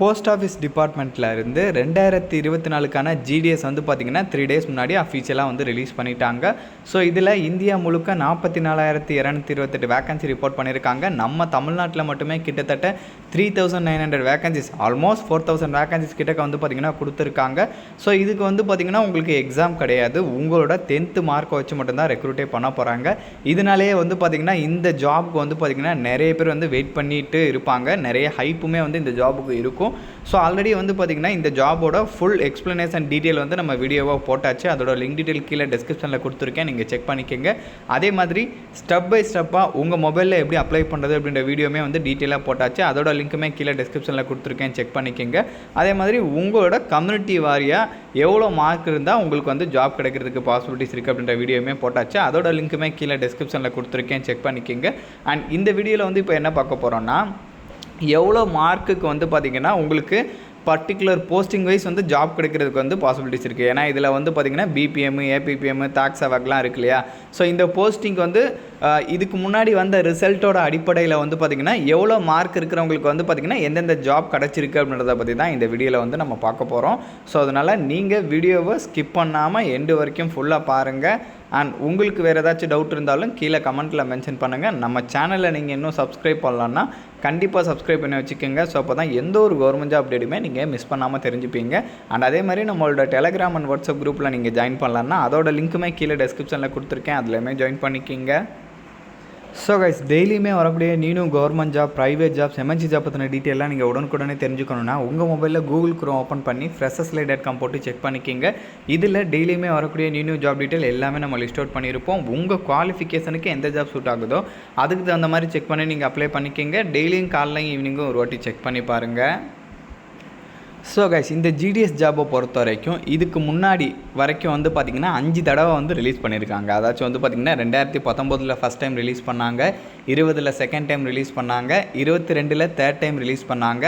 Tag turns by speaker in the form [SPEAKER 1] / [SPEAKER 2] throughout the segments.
[SPEAKER 1] Post office டிபார்ட்மெண்ட்டில் இருந்து ரெண்டாயிரத்தி இருபத்தி நாலுக்கான ஜிடிஎஸ் வந்து பார்த்திங்கன்னா த்ரீ டேஸ் முன்னாடி அஃபீஷியலாக வந்து ரிலீஸ் பண்ணிட்டாங்க. ஸோ இதில் இந்தியா முழுக்க நாற்பத்தி நாலாயிரத்தி இரநூத்தி இருபத்தெட்டு வேகன்சி ரிப்போர்ட் பண்ணியிருக்காங்க நம்ம தமிழ்நாட்டில் மட்டுமே கிட்டத்தட்ட three thousand nine hundred vacancies almost four thousand vacancies கிட்டக்க வந்து பார்த்திங்கன்னா கொடுத்துருக்காங்க. ஸோ இதுக்கு வந்து பார்த்திங்கன்னா உங்களுக்கு எக்ஸாம் கிடையாது. உங்களோட டென்த்து மார்க்கை வச்சு மட்டும்தான் ரெக்ரூட்டே பண்ண போகிறாங்க இதனாலேயே வந்து பார்த்திங்கன்னா இந்த ஜாப்க்கு வந்து பார்த்திங்கன்னா நிறைய பேர் வந்து வெயிட் பண்ணிட்டு இருப்பாங்க. நிறைய ஹைப்புமே வந்து இந்த ஜாபுக்கு இருக்கும். இருக்கும். ஸோ ஆல்ரெடி வந்து பார்த்திங்கன்னா இந்த ஜாபோட ஃபுல் எக்ஸ்ப்ளனேஷன் டீட்டெயில் வந்து நம்ம வீடியோவாக போட்டாச்சு. அதோட லிங்க் டீட்டெயில் கீழே டிஸ்கிரிப்ஷனில் கொடுத்துருக்கேன். நீங்கள் செக் பண்ணிக்கோங்க. அதே மாதிரி ஸ்டெப் பை ஸ்டெப்பாக உங்கள் மொபைலில் எப்படி அப்ளை பண்ணுறது அப்படின்ற வீடியோமே வந்து டீட்டெயிலாக போட்டாச்சு. அதோட லிங்க்குமே கீழே டிஸ்கிரிப்ஷனில் கொடுத்துருக்கேன். செக் பண்ணிக்கோங்க. அதே மாதிரி உங்களோட கம்யூனிட்டி வாரியாக எவ்வளோ மார்க் இருந்தால் உங்களுக்கு வந்து ஜாப் கிடைக்கிறதுக்கு பாசிபிலிட்டிஸ் இருக்குது அப்படின்ற வீடியோமே போட்டாச்சு. அதோட லிங்க்குமே கீழே டிஸ்கிரிப்ஷனில் கொடுத்துருக்கேன். செக் பண்ணிக்கோங்க. அண்ட் இந்த வீடியோவில் வந்து இப்போ என்ன பார்க்க போகிறோன்னா எவ்வளோ மார்க்குக்கு வந்து பார்த்திங்கன்னா உங்களுக்கு பர்டிகுலர் போஸ்டிங் வைஸ் வந்து ஜாப் கிடைக்கிறதுக்கு வந்து பாசிபிலிட்டிஸ் இருக்குது ஏன்னா இதில் வந்து பார்த்திங்கன்னா பிபிஎம் ஏபிபிஎம் தாக்ஸ் அவக்லாம் இருக்கு இல்லையா? ஸோ இந்த போஸ்டிங் வந்து இதுக்கு முன்னாடி வந்த ரிசல்ட்டோட அடிப்படையில் வந்து பார்த்திங்கன்னா எவ்வளோ மார்க் இருக்கிறவங்களுக்கு வந்து பார்த்திங்கன்னா எந்தெந்த ஜாப் கிடச்சிருக்கு அப்படின்றத பற்றி தான் இந்த வீடியோவில் வந்து நம்ம பார்க்க போகிறோம் ஸோ அதனால் நீங்கள் வீடியோவை ஸ்கிப் பண்ணாமல் எண்டு வரைக்கும் ஃபுல்லாக பாருங்கள் அண்ட் உங்களுக்கு வேறு ஏதாச்சும் டவுட் இருந்தாலும் கீழே கமெண்ட்டில் மென்ஷன் பண்ணுங்கள் நம்ம சேனலை நீங்கள் இன்னும் சப்ஸ்கிரைப் பண்ணலான்னா கண்டிப்பாக சப்ஸ்கிரைப் பண்ணி வச்சுக்கோங்க. ஸோ அப்போ தான் எந்த ஒரு கவர்மெண்ட் ஜாப் அப்டேட்டுமே நீங்கள் மிஸ் பண்ணாமல் தெரிஞ்சுப்பீங்க. அண்ட் அதே மாதிரி நம்மளோட டெலகிராம் அண்ட் வாட்ஸ்அப் குரூப்பில் நீங்கள் ஜாயின் பண்ணலான்னா அதோட லிங்க்குமே கீழே டெஸ்கிரிப்ஷனில் கொடுத்துருக்கேன். அதுலேயுமே ஜாயின் பண்ணிக்கிங்க. ஸோ கைஸ் டெய்லியுமே வரக்கூடிய நீனும் government job private jobs MNC job பற்றின டீட்டெயிலாக நீங்கள் உடனுக்குடனே தெரிஞ்சுக்கணும்னா உங்கள் மொபைலில் கூகுள் குரோம் ஓப்பன் பண்ணி ஃப்ரெஷஸ்லை டாட் காம் போட்டு செக் பண்ணிக்கிங்க. இதில் டெய்லியுமே வரக்கூடிய நியூ ஜாப் டீட்டெயில் எல்லாமே நம்ம லிஸ்ட் அவுட் பண்ணியிருப்போம். உங்கள் குவாலிஃபிகேஷனுக்கு எந்த ஜாப் சூட் ஆகுதோ அதுக்கு தகுந்த மாதிரி செக் பண்ணி நீங்கள் அப்ளை பண்ணிக்கிங்க. டெய்லியும் காலைலையும் ஈவினிங்கும் ஒரு வாட்டி செக் பண்ணி பாருங்கள் ஸோ கைஸ் இந்த ஜிடிஎஸ் ஜாபை பொறுத்த வரைக்கும் இதுக்கு முன்னாடி வரைக்கும் வந்து பார்த்திங்கன்னா அஞ்சு தடவை வந்து ரிலீஸ் பண்ணியிருக்காங்க அதாச்சும் வந்து பார்த்திங்கன்னா ரெண்டாயிரத்தி பத்தொம்போதில் ஃபஸ்ட் டைம் ரிலீஸ் பண்ணாங்க இருபதில் செகண்ட் டைம் ரிலீஸ் பண்ணாங்க இருபத்தி ரெண்டில் தேர்ட் டைம் ரிலீஸ் பண்ணாங்க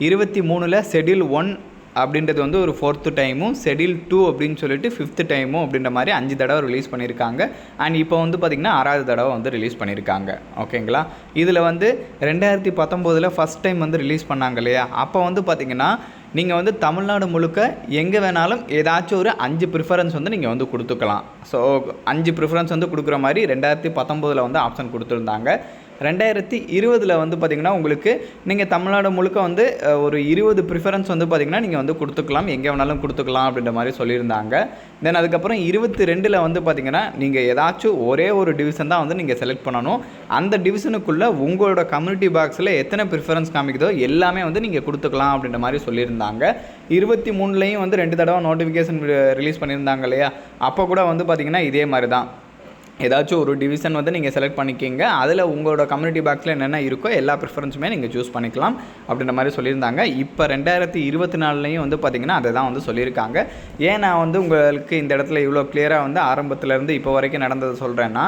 [SPEAKER 1] இருபத்தி மூணில் ஷெடியூல் ஒன் அப்படின்றது வந்து ஒரு ஃபோர்த்து டைமும் ஷெடியூல் டூ அப்படின்னு சொல்லிட்டு ஃபிஃப்த்து டைமும் அப்படின்ற மாதிரி அஞ்சு தடவை ரிலீஸ் பண்ணியிருக்காங்க அண்ட் இப்போ வந்து பார்த்திங்கன்னா ஆறாவது தடவை வந்து ரிலீஸ் பண்ணியிருக்காங்க ஓகேங்களா இதில் வந்து ரெண்டாயிரத்தி பத்தொம்போதில் ஃபஸ்ட் டைம் வந்து ரிலீஸ் பண்ணாங்க இல்லையா? அப்போ வந்து பார்த்திங்கன்னா நீங்கள் வந்து தமிழ்நாடு முழுக்க எங்கே வேணாலும் ஏதாச்சும் ஒரு அஞ்சு ப்ரிஃபரன்ஸ் வந்து நீங்கள் வந்து கொடுத்துக்கலாம். ஸோ அஞ்சு ப்ரிஃபரன்ஸ் வந்து கொடுக்குற மாதிரி ரெண்டாயிரத்தி பத்தொம்போதில் வந்து ஆப்ஷன் கொடுத்துருந்தாங்க. ரெண்டாயிரத்தி இருபதில் வந்து பார்த்திங்கன்னா உங்களுக்கு நீங்கள் தமிழ்நாடு முழுக்க வந்து ஒரு இருபது ப்ரிஃபரன்ஸ் வந்து பார்த்திங்கன்னா நீங்கள் வந்து கொடுத்துக்கலாம். எங்கே வேணாலும் கொடுத்துக்கலாம் அப்படின்ற மாதிரி சொல்லியிருந்தாங்க. தென் அதுக்கப்புறம் இருபத்தி ரெண்டில் வந்து பார்த்திங்கன்னா நீங்கள் ஏதாச்சும் ஒரே ஒரு டிவிஷன் தான் வந்து நீங்கள் செலக்ட் பண்ணணும். அந்த டிவிஷனுக்குள்ளே உங்களோட கம்யூனிட்டி பாக்ஸில் எத்தனை ப்ரிஃபரன்ஸ் காமிக்குதோ எல்லாமே வந்து நீங்கள் கொடுத்துக்கலாம் அப்படின்ற மாதிரி சொல்லியிருந்தாங்க. இருபத்தி மூணுலேயும் வந்து ரெண்டு தடவை நோட்டிஃபிகேஷன் ரிலீஸ் பண்ணியிருந்தாங்க இல்லையா? அப்போ கூட வந்து பார்த்திங்கன்னா இதே மாதிரி தான். ஏதாச்சும் ஒரு டிவிஷன் வந்து நீங்கள் செலக்ட் பண்ணிக்கிங்க. அதில் உங்களோட கம்யூனிட்டி பாக்ஸில் என்னென்ன இருக்கோ எல்லா ப்ரிஃபரன்ஸுமே நீங்கள் சூஸ் பண்ணிக்கலாம் அப்படின்ற மாதிரி சொல்லியிருந்தாங்க. இப்போ ரெண்டாயிரத்தி இருபத்தி நாலுலேயும் வந்து பார்த்திங்கன்னா அதை தான் வந்து சொல்லியிருக்காங்க. ஏன் நான் வந்து உங்களுக்கு இந்த இடத்துல இவ்வளோ கிளியராக வந்து ஆரம்பத்துலேருந்து இப்போ வரைக்கும் நடந்ததை சொல்கிறேன்னா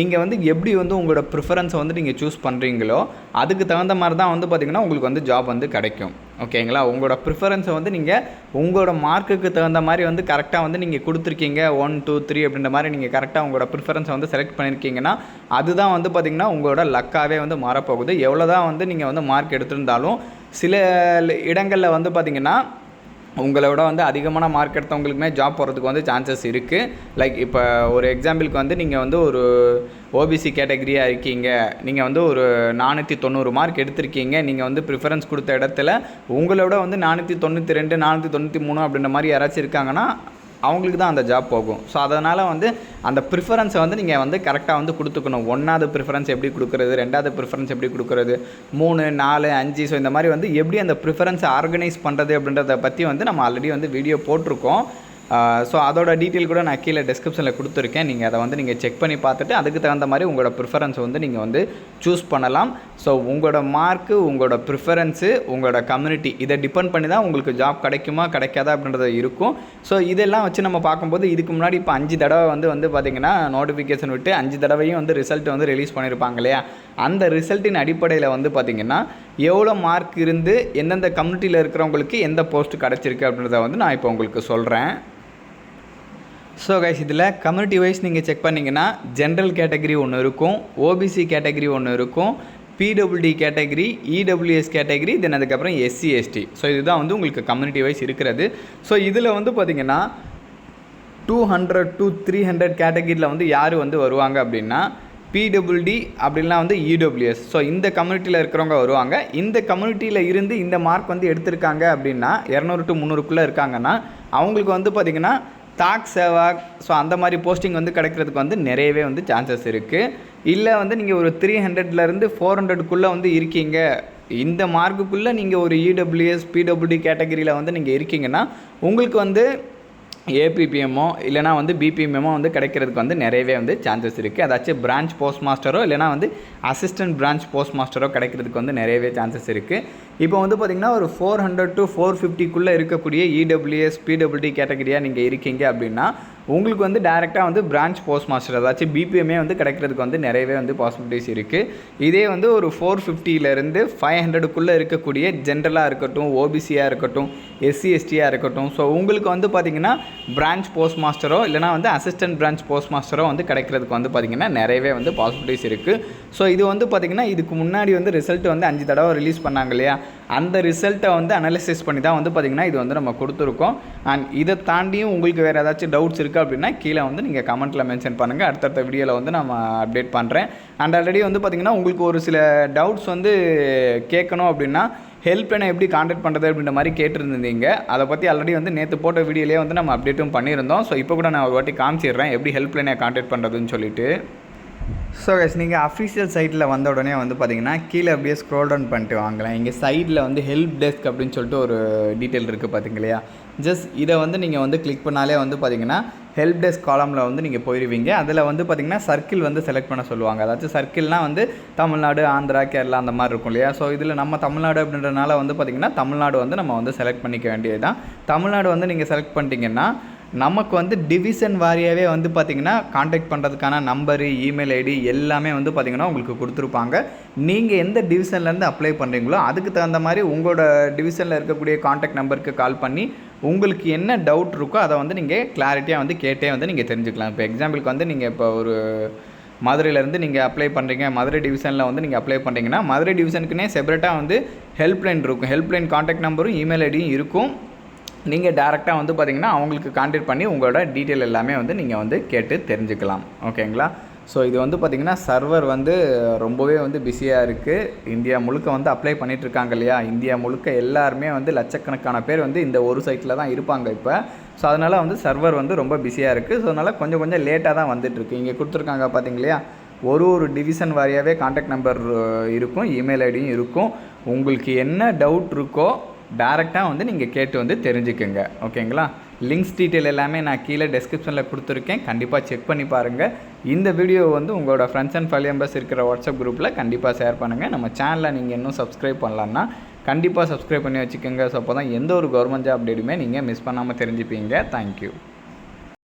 [SPEAKER 1] நீங்கள் வந்து எப்படி வந்து உங்களோட ப்ரிஃபரன்ஸை வந்து நீங்கள் சூஸ் பண்ணுறீங்களோ அதுக்கு தகுந்த மாதிரி தான் வந்து பார்த்திங்கன்னா உங்களுக்கு வந்து ஜாப் வந்து கிடைக்கும். ஓகேங்களா? உங்களோட ப்ரிஃபரன்ஸை வந்து நீங்கள் உங்களோட மார்க்குக்கு தகுந்த மாதிரி வந்து கரெக்டாக வந்து நீங்கள் கொடுத்துருக்கீங்க. ஒன் டூ த்ரீ அப்படின்ற மாதிரி நீங்கள் கரெக்டாக உங்களோட ப்ரிஃபரன்ஸை வந்து செலக்ட் பண்ணியிருக்கீங்கன்னா அதுதான் வந்து பார்த்திங்கன்னா உங்களோட லக்காகவே வந்து மாறப்போகுது. எவ்வளோ தான் வந்து நீங்கள் வந்து மார்க் எடுத்திருந்தாலும் சில இடங்களில் வந்து பார்த்திங்கன்னா உங்களை விட வந்து அதிகமான மார்க் எடுத்தவங்களுக்குமே ஜாப் போகிறதுக்கு வந்து சான்சஸ் இருக்குது லைக் இப்போ ஒரு எக்ஸாம்பிளுக்கு வந்து நீங்கள் வந்து ஒரு ஓபிசி கேட்டகரியாக இருக்கீங்க. நீங்கள் வந்து ஒரு நானூற்றி தொண்ணூறு மார்க் எடுத்திருக்கீங்க. நீங்கள் வந்து ப்ரிஃபரன்ஸ் கொடுத்த இடத்துல உங்களோட வந்து நானூற்றி தொண்ணூற்றி ரெண்டு நானூற்றி தொண்ணூற்றி மூணு அப்படின்ற மாதிரி யாராச்சும் இருக்காங்கன்னா அவங்களுக்கு தான் அந்த ஜாப் போகும். ஸோ அதனால் வந்து அந்த ப்ரிஃபரன்ஸை வந்து நீங்கள் வந்து கரெக்டாக வந்து கொடுத்துக்கணும். ஒன்றாவது ப்ரிஃபரன்ஸ் எப்படி கொடுக்குறது ரெண்டாவது ப்ரிஃபரன்ஸ் எப்படி கொடுக்குறது மூணு நாலு அஞ்சு. ஸோ இந்த மாதிரி வந்து எப்படி அந்த ப்ரிஃபரன்ஸை ஆர்கனைஸ் பண்ணுறது அப்படின்றத பற்றி வந்து நம்ம ஆல்ரெடி வந்து வீடியோ போட்டிருக்கோம். ஸோ அதோட டீட்டெயில் கூட நான் கீழே டிஸ்கிரிப்ஷனில் கொடுத்துருக்கேன். நீங்கள் அதை வந்து நீங்கள் செக் பண்ணி பார்த்துட்டு அதுக்கு தகுந்த மாதிரி உங்களோட ப்ரிஃபரன்ஸ் வந்து நீங்கள் வந்து சூஸ் பண்ணலாம். ஸோ உங்களோட மார்க்கு உங்களோட ப்ரிஃபரன்ஸு உங்களோட கம்யூனிட்டி இதை டிபெண்ட் பண்ணி தான் உங்களுக்கு ஜாப் கிடைக்குமா கிடைக்காதா அப்படின்றது இருக்கும். ஸோ இதெல்லாம் வச்சு நம்ம பார்க்கும்போது இதுக்கு முன்னாடி இப்போ அஞ்சு தடவை வந்து வந்து பார்த்திங்கன்னா நோட்டிஃபிகேஷன் விட்டு அஞ்சு தடவையும் வந்து ரிசல்ட் வந்து ரிலீஸ் பண்ணியிருப்பாங்க இல்லையா? அந்த ரிசல்ட்டின் அடிப்படையில் வந்து பார்த்திங்கன்னா எவ்வளோ மார்க் இருந்து எந்தெந்த கம்யூனிட்டியில் இருக்கிறவங்களுக்கு எந்த போஸ்ட் கிடச்சிருக்கு அப்படின்றத வந்து நான் இப்போ உங்களுக்கு சொல்கிறேன் ஸோ கைஸ் இதில் கம்யூனிட்டி வைஸ் நீங்கள் செக் பண்ணிங்கன்னா ஜென்ரல் கேட்டகரி ஒன்று இருக்கும் ஓபிசி கேட்டகரி ஒன்று இருக்கும் பிடபிள்டி கேட்டகரி இடபிள்யூஎஸ் கேட்டகரி தென் அதுக்கப்புறம் எஸ்சி எஸ்டி ஸோ இதுதான் வந்து உங்களுக்கு கம்யூனிட்டி வைஸ் இருக்கிறது. ஸோ இதில் வந்து பார்த்திங்கன்னா two hundred to three hundred கேட்டகரியில் வந்து யார் வந்து வருவாங்க அப்படின்னா பிடபிள்டி அப்படின்லாம் வந்து இடபிள்யூஎஸ் ஸோ இந்த கம்யூனிட்டியில் இருக்கிறவங்க வருவாங்க. இந்த கம்யூனிட்டியில் இருந்து இந்த மார்க் வந்து எடுத்திருக்காங்க அப்படின்னா இரநூறு டு முந்நூறுக்குள்ளே இருக்காங்கன்னா அவங்களுக்கு வந்து பார்த்திங்கன்னா தாக் சேவாக் ஸோ அந்த மாதிரி போஸ்டிங் வந்து கிடைக்கிறதுக்கு வந்து நிறையவே வந்து சான்சஸ் இருக்குது இல்லை வந்து நீங்கள் ஒரு த்ரீ ஹண்ட்ரட்லேருந்து ஃபோர் ஹண்ட்ரடுக்குள்ளே வந்து இருக்கீங்க. இந்த மார்க்குக்குள்ளே நீங்கள் ஒரு இடபிள்யூஎஸ் பிடபிள்யூடி கேட்டகரியில் வந்து நீங்கள் இருக்கீங்கன்னா உங்களுக்கு வந்து ஏபிபிஎம்மோ இல்லைனா வந்து பிபிஎம்எம்மோ வந்து கிடைக்கிறதுக்கு வந்து நிறையவே வந்து சான்சஸ் இருக்குது அதாச்சும் பிரான்ச் போஸ்ட் மாஸ்டரோ இல்லைனா வந்து அசிஸ்டன்ட் பிரான்ச் போஸ்ட் மாஸ்டரோ கிடைக்கிறதுக்கு வந்து நிறையவே சான்சஸ் இருக்குது இப்போ வந்து பார்த்திங்கன்னா ஒரு ஃபோர் ஹண்ட்ரட் டு ஃபோர் ஃபிஃப்டிக்குள்ளே இருக்கக்கூடிய இடபிள்யூஎஸ் பிடபிள்டி கேட்டகரியாக நீங்கள் இருக்கீங்க அப்படின்னா உங்களுக்கு வந்து டேரெக்டாக வந்து பிரான்ச் போஸ்ட் மாஸ்டர் அதாச்சும் பிபிஎம்ஏ வந்து கிடைக்கிறதுக்கு வந்து நிறையவே வந்து பாசிபிலிட்டிஸ் இருக்குது இதே வந்து ஒரு ஃபோர் ஃபிஃப்டியிலேருந்து ஃபைவ் ஹண்ட்ரடுக்குள்ளே இருக்கக்கூடிய ஜென்ரலாக இருக்கட்டும் ஓபிசியாக இருக்கட்டும் எஸ்சி எஸ்டியாக இருக்கட்டும். ஸோ உங்களுக்கு வந்து பார்த்திங்கன்னா பிரான்ச் போஸ்ட் மாஸ்டரோ இல்லைனா வந்து அசிஸ்டன்ட் பிரான்ச் போஸ்ட் மாஸ்டரோ வந்து கிடைக்கிறதுக்கு வந்து பார்த்திங்கன்னா நிறையவே வந்து பாசிபிலிட்டிஸ் இருக்குது ஸோ இது வந்து பார்த்திங்கன்னா இதுக்கு முன்னாடி வந்து ரிசல்ட் வந்து அஞ்சு தடவை ரிலீஸ் பண்ணாங்க இல்லையா? அந்த ரிசல்ட்டை வந்து அனலிசிஸ் பண்ணி தான் வந்து பார்த்திங்கன்னா இது வந்து நம்ம கொடுத்துருக்கோம். அண்ட் இதை தாண்டியும் உங்களுக்கு வேறு ஏதாச்சும் டவுட்ஸ் இருக்குது அப்படின்னா கீழே வந்து நீங்கள் கமெண்ட்டில் மென்ஷன் பண்ணுங்கள் அடுத்தடுத்த வீடியோவில் வந்து நம்ம அப்டேட் பண்ணுறேன் அண்ட் ஆல்ரெடி வந்து பார்த்திங்கன்னா உங்களுக்கு ஒரு சில டவுட்ஸ் வந்து கேட்கணும் அப்படின்னா ஹெல்ப் லைனை எப்படி காண்டாக்ட் பண்ணுறது அப்படின்ற மாதிரி கேட்டிருந்தீங்க. அதை பற்றி ஆல்ரெடி வந்து நேற்று போட்ட வீடியோலேயே வந்து நம்ம அப்டேட்டும் பண்ணியிருந்தோம். ஸோ இப்போ கூட நான் ஒரு வாட்டி காமிச்சிடுறேன். எப்படி ஹெல்ப்லைனை காண்டாக்ட் பண்ணுறதுன்னு சொல்லிட்டு. ஸோ கைஸ் நீங்கள் அஃபிஷியல் சைட்டில் வந்த உடனே வந்து பார்த்தீங்கன்னா கீழே அப்படியே ஸ்க்ரோல் டவுன் பண்ணிட்டு வாங்கலாம் இங்கே சைடில் வந்து ஹெல்ப் டெஸ்க் அப்படின்னு சொல்லிட்டு ஒரு டீட்டெயில் இருக்குது பார்த்தீங்க இல்லையா ஜஸ்ட் இதை வந்து நீங்கள் வந்து கிளிக் பண்ணாலே வந்து பார்த்தீங்கன்னா ஹெல்ப் டெஸ்க் காலமில் வந்து நீங்கள் போயிடுவீங்க அதில் வந்து பார்த்தீங்கன்னா சர்க்கிள் வந்து செலக்ட் பண்ண சொல்லுவாங்க. அதாச்சும் சர்க்கிள்னால் வந்து தமிழ்நாடு ஆந்திரா கேரளா அந்த மாதிரி இருக்கும் இல்லையா? ஸோ இதில் நம்ம தமிழ்நாடு அப்படின்றனால வந்து பார்த்திங்கன்னா தமிழ்நாடு வந்து நம்ம வந்து செலக்ட் பண்ணிக்க வேண்டியது தான் தமிழ்நாடு வந்து நீங்கள் செலக்ட் பண்ணிட்டீங்கன்னா நமக்கு வந்து டிவிஷன் வாரியாகவே வந்து பார்த்திங்கன்னா காண்டாக்ட் பண்ணுறதுக்கான நம்பரு இமெயில் ஐடி எல்லாமே வந்து பார்த்திங்கன்னா உங்களுக்கு கொடுத்துருப்பாங்க. நீங்கள் எந்த டிவிஷன்லேருந்து அப்ளை பண்ணுறீங்களோ அதுக்கு தகுந்த மாதிரி உங்களோட டிவிஷனில் இருக்கக்கூடிய காண்டாக்ட் நம்பருக்கு கால் பண்ணி உங்களுக்கு என்ன டவுட் இருக்கோ அதை வந்து நீங்கள் கிளாரிட்டியாக வந்து கேட்டே வந்து நீங்கள் தெரிஞ்சுக்கலாம். இப்போ எக்ஸாம்பிளுக்கு வந்து நீங்கள் இப்போ ஒரு மதுரையிலேருந்து நீங்கள் அப்ளை பண்ணுறீங்க மதுரை டிவிஷனில் வந்து நீங்கள் அப்ளை பண்ணுறீங்கன்னா மதுரை டிவிஷனுக்குன்னே செப்பரேட்டாக வந்து ஹெல்ப்லைன் இருக்கும். ஹெல்ப்லைன் காண்டாக்ட் நம்பரும் இமெயில் ஐடியும் இருக்கும். நீங்கள் டேரெக்டாக வந்து பார்த்தீங்கன்னா அவங்களுக்கு கான்டாக்ட் பண்ணி உங்களோட டீட்டெயில் எல்லாமே வந்து நீங்கள் வந்து கேட்டு தெரிஞ்சுக்கலாம். ஓகேங்களா ஸோ இது வந்து பார்த்திங்கன்னா சர்வர் வந்து ரொம்பவே வந்து பிஸியாக இருக்குது இந்தியா முழுக்க வந்து அப்ளை பண்ணிகிட்ருக்காங்க இல்லையா? இந்தியா முழுக்க எல்லாருமே வந்து லட்சக்கணக்கான பேர் வந்து இந்த ஒரு சைட்டில் தான் இருப்பாங்க இப்போ. ஸோ அதனால் வந்து சர்வர் வந்து ரொம்ப பிஸியாக இருக்குது ஸோ அதனால் கொஞ்சம் கொஞ்சம் லேட்டாக தான் வந்துட்டுருக்கு இங்கே கொடுத்துருக்காங்க பார்த்தீங்க இல்லையா? ஒரு ஒரு டிவிஷன் வாரியாகவே காண்டாக்ட் நம்பர் இருக்கும். இமெயில் ஐடியும் இருக்கும். உங்களுக்கு என்ன டவுட் இருக்கோ டேரெக்டாக வந்து நீங்கள் கேட்டு வந்து தெரிஞ்சுக்குங்க. ஓகேங்களா லிங்க்ஸ் டீட்டெயில் எல்லாமே நான் கீழே டெஸ்கிரிப்ஷனில் கொடுத்துருக்கேன். கண்டிப்பாக செக் பண்ணி பாருங்கள் இந்த வீடியோ வந்து உங்களோட ஃப்ரெண்ட்ஸ் அண்ட் ஃபைவ் மெம்பர்ஸ் இருக்கிற வாட்ஸ்அப் குரூப்பில் கண்டிப்பாக ஷேர் பண்ணுங்கள் நம்ம சேனலில் நீங்கள் இன்னும் சப்ஸ்கிரைப் பண்ணலான்னா கண்டிப்பாக சப்ஸ்கிரைப் பண்ணி வச்சுக்கோங்க. ஸோ அப்போ தான் எந்த ஒரு கவர்மெண்ட் ஜாப் அப்டேட்டுமே நீங்கள் மிஸ் பண்ணாமல் தெரிஞ்சுப்பீங்க. தேங்க்யூ